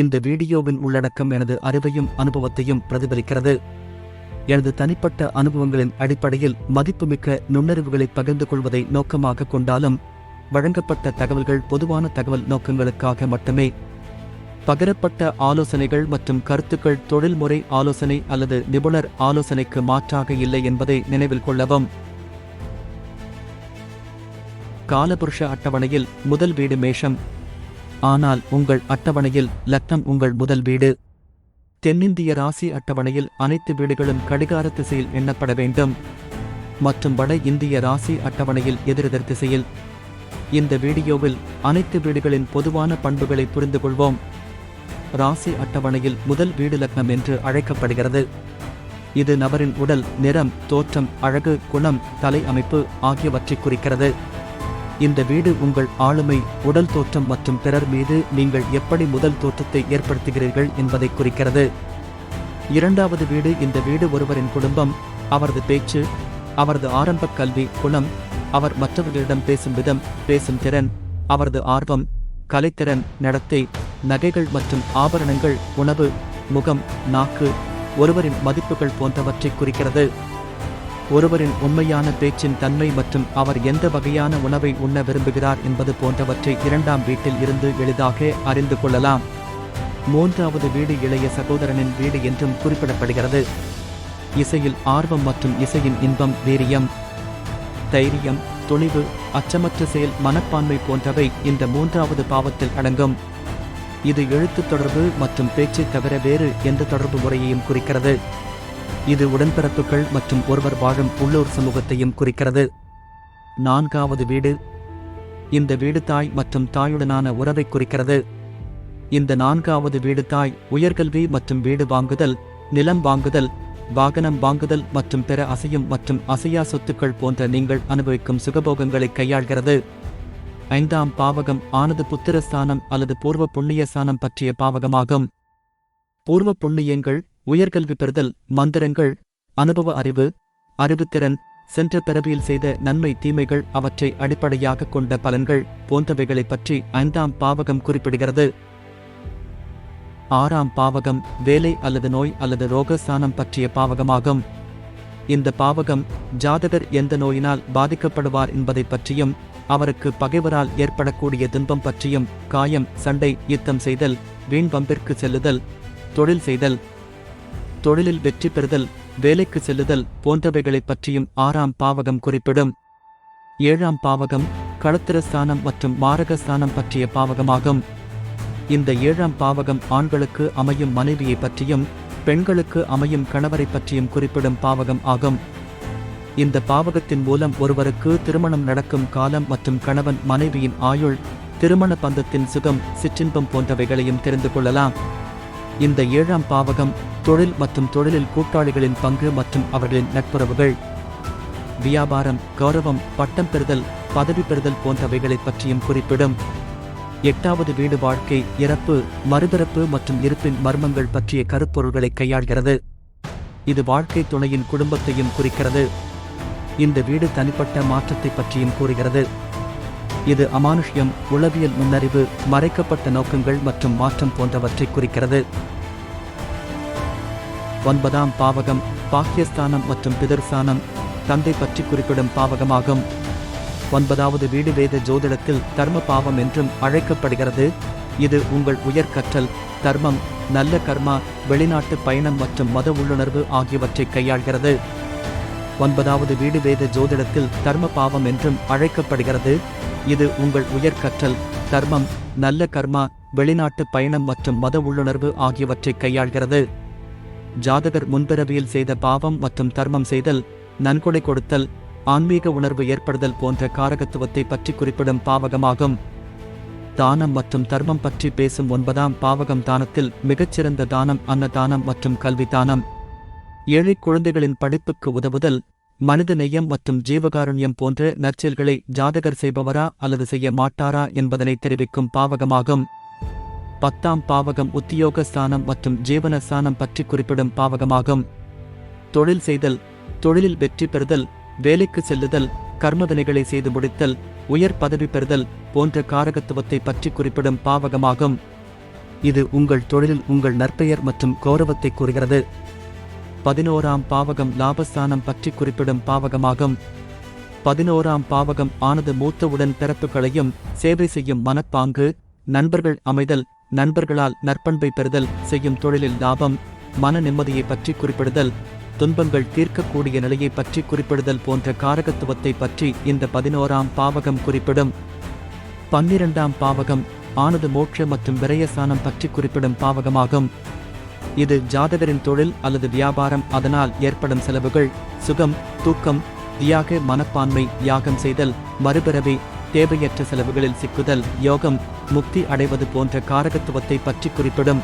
இந்த வீடியோவின் உள்ளடக்கம் எனது அறிவையும் அனுபவத்தையும் பிரதிபலிக்கிறது. எனது தனிப்பட்ட அனுபவங்களின் அடிப்படையில் மதிப்புமிக்க நுண்ணறிவுகளை பகிர்ந்து கொள்வதை நோக்கமாக கொண்டாலும் வழங்கப்பட்ட தகவல்கள் பொதுவான தகவல் நோக்கங்களுக்காக மட்டுமே. பகிரப்பட்ட ஆலோசனைகள் மற்றும் கருத்துக்கள் தொழில்முறை ஆலோசனை அல்லது நிபுணர் ஆலோசனைக்கு மாற்றாக இல்லை என்பதை நினைவில் கொள்ளவும். காலபுருஷ அட்டவணையில் முதல் வீடு மேஷம் ஆனால் உங்கள் அட்டவணையில் லக்னம் உங்கள் முதல் வீடு. தென்னிந்திய ராசி அட்டவணையில் அனைத்து வீடுகளும் கடிகார திசையில் எண்ணப்பட வேண்டும். மற்றும் வட இந்திய ராசி அட்டவணையில் எதிரெதிர் திசையில். இந்த வீடியோவில் அனைத்து வீடுகளின் பொதுவான பண்புகளை புரிந்து கொள்வோம். ராசி அட்டவணையில் முதல் வீடு லக்னம் என்று அழைக்கப்படுகிறது. இது நபரின் உடல் நிறம் தோற்றம் அழகு குணம் தலை அமைப்பு ஆகியவற்றை குறிக்கிறது. இந்த வீடு உங்கள் ஆளுமை உடல் தோற்றம் மற்றும் பிறர் மீது நீங்கள் எப்படி முதல் தோற்றத்தை ஏற்படுத்துகிறீர்கள் என்பதை குறிக்கிறது. இரண்டாவது வீடு இந்த வீடு ஒருவரின் குடும்பம் அவரது பேச்சு அவரது ஆரம்ப கல்வி குணம் அவர் மற்றவர்களிடம் பேசும் விதம் பேசும் திறன் அவரது ஆர்வம் கலைத்திறன் நடத்தை நகைகள் மற்றும் ஆபரணங்கள் உணவு முகம் நாக்கு ஒருவரின் மதிப்புகள் போன்றவற்றை குறிக்கிறது. ஒருவரின் உண்மையான பேச்சின் தன்மை மற்றும் அவர் எந்த வகையான உணவை உண்ண விரும்புகிறார் என்பது போன்றவற்றை இரண்டாம் வீட்டில் இருந்து எளிதாக அறிந்து கொள்ளலாம். மூன்றாவது வீடு இளைய சகோதரனின் வீடு என்றும் குறிப்பிடப்படுகிறது. இசையில் ஆர்வம் மற்றும் இசையின் இன்பம் வீரியம் தைரியம் துணிவு அச்சமற்ற செயல் மனப்பான்மை போன்றவை இந்த மூன்றாவது பாவத்தில் அடங்கும். இது எழுத்து தொடர்பு மற்றும் பேச்சை தவிர வேறு எந்த தொடர்பு முறையையும் குறிக்கிறது. இது உடன்பிறப்புகள் மற்றும் ஒருவர் வாழும் உள்ளூர் சமூகத்தையும் குறிக்கிறது. நான்காவது வீடு. இந்த வீடு தாய் மற்றும் தாயுடனான உறவை குறிக்கிறது. இந்த நான்காவது வீடு தாய் உயர்கல்வி மற்றும் வீடு வாங்குதல் நிலம் வாங்குதல் வாகனம் வாங்குதல் மற்றும் பிற அசையும் மற்றும் அசையா சொத்துக்கள் போன்ற நீங்கள் அனுபவிக்கும் சுகபோகங்களை கையாள்கிறது. ஐந்தாம் பாவகம் ஆனது புத்திரஸ்தானம் அல்லது பூர்வ புண்ணிய ஸ்தானம் பற்றிய பாவகமாகும். பூர்வ புண்ணியங்கள் உயர்கல்வி பெறுதல் மந்திரங்கள் அனுபவ அறிவு அறிவுத்திறன் சென்ற பிறவியில் செய்த நன்மை தீமைகள் அவற்றை அடிப்படையாக கொண்ட பலன்கள் போன்றவைகளை பற்றி ஐந்தாம் பாவகம் குறிப்பிடுகிறது. ஆறாம் பாவகம் வேலை அல்லது நோய் அல்லது ரோகஸ்தானம் பற்றிய பாவகமாகும். இந்த பாவகம் ஜாதகர் எந்த நோயினால் பாதிக்கப்படுவார் என்பதை பற்றியும் அவருக்கு பகைவரால் ஏற்படக்கூடிய துன்பம் பற்றியும் காயம் சண்டை யுத்தம் செய்தல் வீண் பம்பிற்கு செல்லுதல் தொழில் செய்தல் தொழிலில் வெற்றி பெறுதல் வேலைக்கு செல்லுதல் போன்றவைகளைப் பற்றியும் ஆறாம் பாவகம் குறிப்பிடும். ஏழாம் பாவகம் களத்திரஸ்தானம் மற்றும் மாரகஸ்தானம் பற்றிய பாவகமாகும். இந்த ஏழாம் பாவகம் ஆண்களுக்கு அமையும் மனைவியை பற்றியும் பெண்களுக்கு அமையும் கணவரை பற்றியும் குறிப்பிடும் பாவகம் ஆகும். இந்த பாவகத்தின் மூலம் ஒருவருக்கு திருமணம் நடக்கும் காலம் மற்றும் கணவன் மனைவியின் ஆயுள் திருமண பந்தத்தின் சுகம் சிற்றின்பம் போன்றவைகளையும் தெரிந்து கொள்ளலாம். இந்த ஏழாம் பாவகம் தொழில் மற்றும் தொழிலில் கூட்டாளிகளின் பங்கு மற்றும் அவர்களின் நட்புறவுகள். வியாபாரம் கௌரவம் பட்டம் பெறுதல் பதவி பெறுதல் போன்றவைகளைப் பற்றியும் குறிப்பிடும். எட்டாவது வீடு வாழ்க்கை இறப்பு மறுபிறப்பு மற்றும் இருப்பின் மர்மங்கள் பற்றிய கருப்பொருள்களை கையாள்கிறது. இது வாழ்க்கை துணையின் குடும்பத்தையும் குறிக்கிறது. இந்த வீடு தனிப்பட்ட மாற்றத்தை பற்றியும் கூறுகிறது. இது அமானுஷ்யம் உளவியல் முன்னறிவு மறைக்கப்பட்ட நோக்கங்கள் மற்றும் மாற்றம் போன்றவற்றை குறிக்கிறது. ஒன்பதாம் பாவகம் பாக்கியஸ்தானம் மற்றும் பிதர்ஸ்தானம் தந்தை பற்றி குறிப்பிடும் பாவகமாகும். ஒன்பதாவது வீடு வேத ஜோதிடத்தில் தர்ம பாவம் என்றும் அழைக்கப்படுகிறது. இது உங்கள் உயர் கற்றல் தர்மம் நல்ல கர்மா வெளிநாட்டு பயணம் மற்றும் மத உள்ளுணர்வு ஆகியவற்றை கையாள்கிறது. ஒன்பதாவது வீடு வேத ஜோதிடத்தில் தர்ம பாவம் என்றும் அழைக்கப்படுகிறது. இது உங்கள் உயர்கற்றல் தர்மம் நல்ல கர்மா வெளிநாட்டு பயணம் மற்றும் மத உள்ளுணர்வு ஆகியவற்றை கையாள்கிறது. ஜாதகர் முன்பிறவியில் செய்த பாவம் மற்றும் தர்மம் செய்தல் நன்கொடை கொடுத்தல் ஆன்மீக உணர்வு ஏற்படுதல் போன்ற காரகத்துவத்தை பற்றி குறிப்பிடும் பாவகமாகும். தானம் மற்றும் தர்மம் பற்றி பேசும் ஒன்பதாம் பாவகம் தானத்தில் மிகச்சிறந்த தானம் அன்னதானம் மற்றும் கல்வி தானம் ஏழை குழந்தைகளின் படிப்புக்கு உதவுதல் மனித நேயம் மற்றும் ஜீவகாருண்யம் போன்ற நற்செயல்களை ஜாதகர் செய்பவரா அல்லது செய்ய மாட்டாரா என்பதனை தெரிவிக்கும் பாவகமாகும். பத்தாம் பாவகம் உத்தியோக ஸ்தானம் மற்றும் ஜீவன ஸ்தானம் பற்றி குறிப்பிடும் பாவகமாகும். தொழில் செய்தல் தொழிலில் வெற்றி பெறுதல் வேலைக்கு செல்லுதல் கர்மதனைகளை செய்து முடித்தல் உயர் பதவி பெறுதல் போன்ற காரகத்துவத்தை பற்றி குறிப்பிடும் பாவகமாகும். இது உங்கள் தொழிலில் உங்கள் நற்பெயர் மற்றும் கௌரவத்தை கூறுகிறது. பதினோராம் பாவகம் லாபஸ்தானம் பற்றி குறிப்பிடும் பாவகமாகும். பதினோராம் பாவகம் ஆனது மூத்தவுடன் பிறப்புகளையும் சேவை செய்யும் மனப்பாங்கு நண்பர்கள் அமைதல் நண்பர்களால் நற்பண்பை பெறுதல் செய்யும் தொழிலில் லாபம் மன நிம்மதியை பற்றி குறிப்பிடுதல் துன்பங்கள் தீர்க்கக்கூடிய நிலையை பற்றி குறிப்பிடுதல் போன்ற காரகத்துவத்தை பற்றி இந்த பதினோராம் பாவகம் குறிப்பிடும். பன்னிரண்டாம் பாவகம் ஆனது மோட்ச மற்றும் விரயசானம் பற்றி குறிப்பிடும் பாவகமாகும். இது ஜாதகரின் தொழில் அல்லது வியாபாரம். அதனால் ஏற்படும் செலவுகள் சுகம் தூக்கம் தியாக மனப்பான்மை யாகம் செய்தல் மறுபிறவி தேவையற்ற செலவுகளில் சிக்குதல் யோகம் முக்தி அடைவது போன்ற காரகத்துவத்தை பற்றி குறிப்பிடும்.